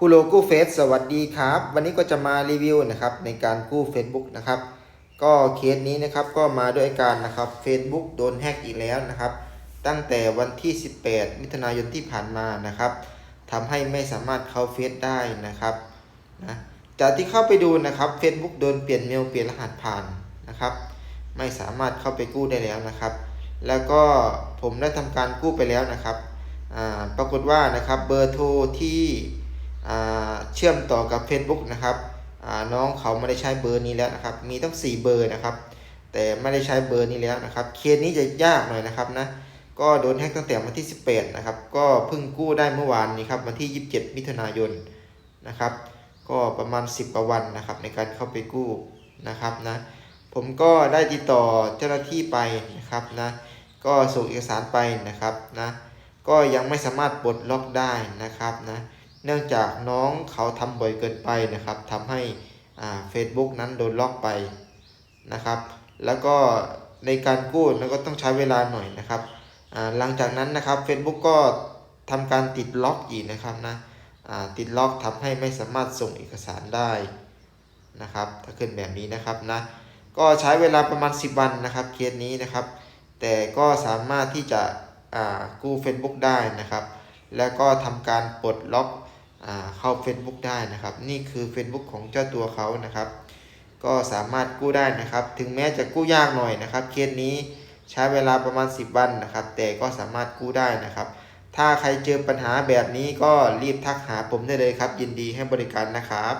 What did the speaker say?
คูโลกู้เฟสสวัสดีครับ วันนี้ก็จะมารีวิวนะครับในการกู้ Facebook นะครับ ก็เคสนี้นะครับก็มาด้วยการนะครับ Facebook โดนแฮกอีกแล้วนะครับ ตั้งแต่วันที่ 18 มิถุนายนที่ผ่านมานะครับทำให้ไม่สามารถเข้าเฟซได้นะครับนะจากที่เข้าไปดูนะครับ Facebook โดนเปลี่ยนเมลเปลี่ยนรหัสผ่านนะครับ ไม่สามารถเข้าไปกู้ได้แล้วนะครับ แล้วก็ผมได้ทำการกู้ไปแล้วนะครับอ่าปรากฏว่านะครับเบอร์โทรที่ เชื่อมต่อกับ Facebook นะครับน้องเขาไม่ได้ใช้เบอร์นี้แล้วนะครับ มีตั้ง 4 เบอร์นะครับ แต่ไม่ได้ใช้เบอร์นี้แล้วนะครับ เคสนี้จะยากหน่อยนะครับนะ ก็โดนแฮกตั้งแต่วันที่ 18 นะครับ ก็เพิ่งกู้ได้เมื่อวานนี้ครับ วันที่ 27 มิถุนายนนะครับ ก็ประมาณ 10กว่าวันนะครับ ในการเข้าไปกู้นะครับนะ ผมก็ได้ติดต่อเจ้าหน้าที่ไปนะครับนะ ก็ส่งเอกสารไปนะครับนะ ก็ยังไม่สามารถปลดล็อกได้นะครับนะ เนื่องจากน้องเขาทำบ่อยเกินไปนะครับทำให้อ่า Facebook นั้นโดนล็อกไปนะครับ แล้วก็ในการกู้แล้วก็ต้องใช้เวลาหน่อยนะครับหลังจากนั้นนะครับ Facebook ก็ทำการติดล็อกอีกนะครับนะติดล็อกทำให้ไม่สามารถส่งเอกสารได้นะครับ ถ้าขึ้นแบบนี้นะครับนะก็ใช้เวลาประมาณ 10 วันนะครับเคสนี้นะครับ แต่ก็สามารถที่จะกู้ Facebook ได้นะครับ แล้วก็ทำการปลดล็อก เข้า Facebook ได้นะครับ นี่คือ Facebook ของเจ้าตัวเขานะครับ ก็สามารถกู้ได้นะครับ ถึงแม้จะกู้ยากหน่อยนะครับ เคสนี้ใช้เวลาประมาณ 10 วันนะครับ แต่ก็สามารถกู้ได้นะครับ ถ้าใครเจอปัญหาแบบนี้ก็รีบทักหาผมได้เลยครับ ยินดีให้บริการนะครับ